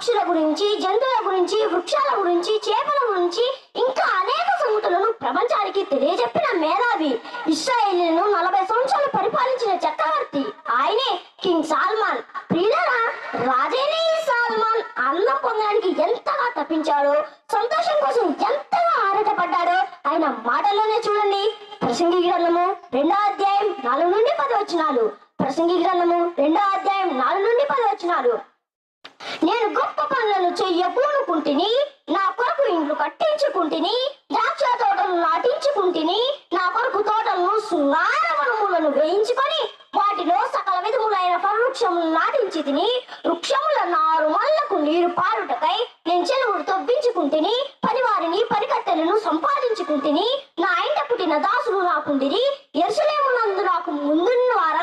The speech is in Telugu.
పక్షుల గురించి జంతువుల గురించి వృక్షాల గురించి చేపల గురించి ఇంకా అనేక సంగతులను ప్రపంచానికి తెలియజెప్పిన మేధావి ఇస్రాయేలీలను నలభై సంవత్సరాలు పరిపాలించిన చక్రవర్తి. ఆయనే కింగ్ సాల్మాన్. ప్రియులరా రాజేనే సాల్మాన్ అన్నం పొందడానికి ఎంతగా తప్పించాడో సంతోషం కోసం ఎంతగా ఆరాటపడ్డాడో ఆయన మాటల్లోనే చూడండి. ప్రసంగి గ్రంథము రెండో అధ్యాయం నాలుగు నుండి పది వచ్చినాలు ప్రసంగి గ్రంథము రెండో అధ్యాయం నాలుగు నుండి పది వచ్చినాలు నేను గొప్ప పనులను చెయ్యపూనుకుంటుని నా కొరకు ఇండ్లు కట్టించుకుంటుని ద్రాక్ష తోటలు నాటించుకుంటుని నా కొరకు తోటలను సున్నారవనములను వేయించుకొని వాటిలో సకల విధములైన పరవృక్షములు నాటించి తిని వృక్షముల నారు మల్లకు నీరు పారుటకై నేను చెలువుడు తవ్వించుకుంటుని పనివారిని పనికత్తెలను సంపాదించుకుంటుని నా ఇంట పుట్టిన దాసులు నాకుండిరి ఎరుసలేమునందు నా